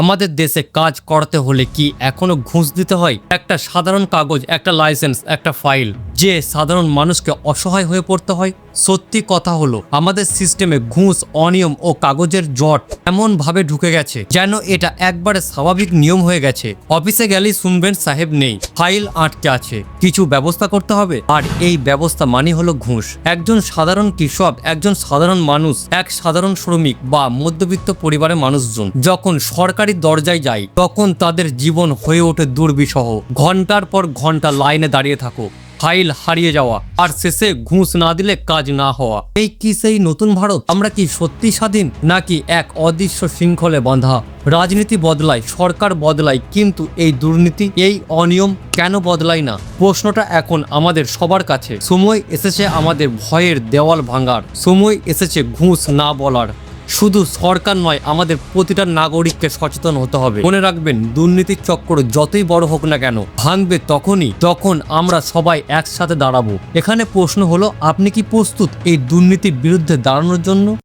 আমাদের দেশে কাজ করতে হলে কি এখনও ঘুষ দিতে হয়? একটা সাধারণ কাগজ, একটা লাইসেন্স একটা ফাইল যে সাধারণ মানুষকে অসহায় হয়ে পড়তে হয়, সত্যি কথা হলো, আমাদের সিস্টেমে ঘুষ, অনিয়ম ও কাগজের জট এমন ভাবে ঢুকে গেছে যেন এটা একবারে স্বাভাবিক নিয়ম হয়ে গেছে। অফিসে গেলেই শুনবেন সাহেব নেই, ফাইল আটকে আছে। কিছু ব্যবস্থা করতে হবে? আর এই ব্যবস্থা মানে হলো ঘুষ। একজন সাধারণ কৃষক, একজন সাধারণ মানুষ, এক সাধারণ শ্রমিক বা মধ্যবিত্ত পরিবারের মানুষজন যখন সরকারি দরজায় যায়, তখন তাদের জীবন হয়ে ওঠে দুর্বিষহ। ঘণ্টার পর ঘণ্টা লাইনে দাঁড়িয়ে থাকো। ফাইল হারিয়ে যাওয়া। আর শেষে ঘুষ না দিলে কাজ না হওয়া। এই কি সেই নতুন ভারত? আমরা কি সত্যি স্বাধীন? নাকি এক অদৃশ্য শৃঙ্খলে বাঁধা? রাজনীতি বদলায়, সরকার বদলায়, কিন্তু এই দুর্নীতি, এই অনিয়ম কেন বদলায় না? প্রশ্নটা এখন আমাদের সবার কাছে। সময় এসেছে আমাদের ভয়ের দেওয়াল ভাঙার। সময় এসেছে ঘুষ না বলার। শুধু সরকার নয়, আমাদের প্রতিটা নাগরিককে সচেতন হতে হবে। মনে রাখবেন, দুর্নীতির চক্র যতই বড় হোক না কেন, ভাঙবে তখনই, তখন আমরা সবাই একসাথে দাঁড়াবো। এখানে প্রশ্ন হলো, আপনি কি প্রস্তুত এই দুর্নীতির বিরুদ্ধে দাঁড়ানোর জন্য?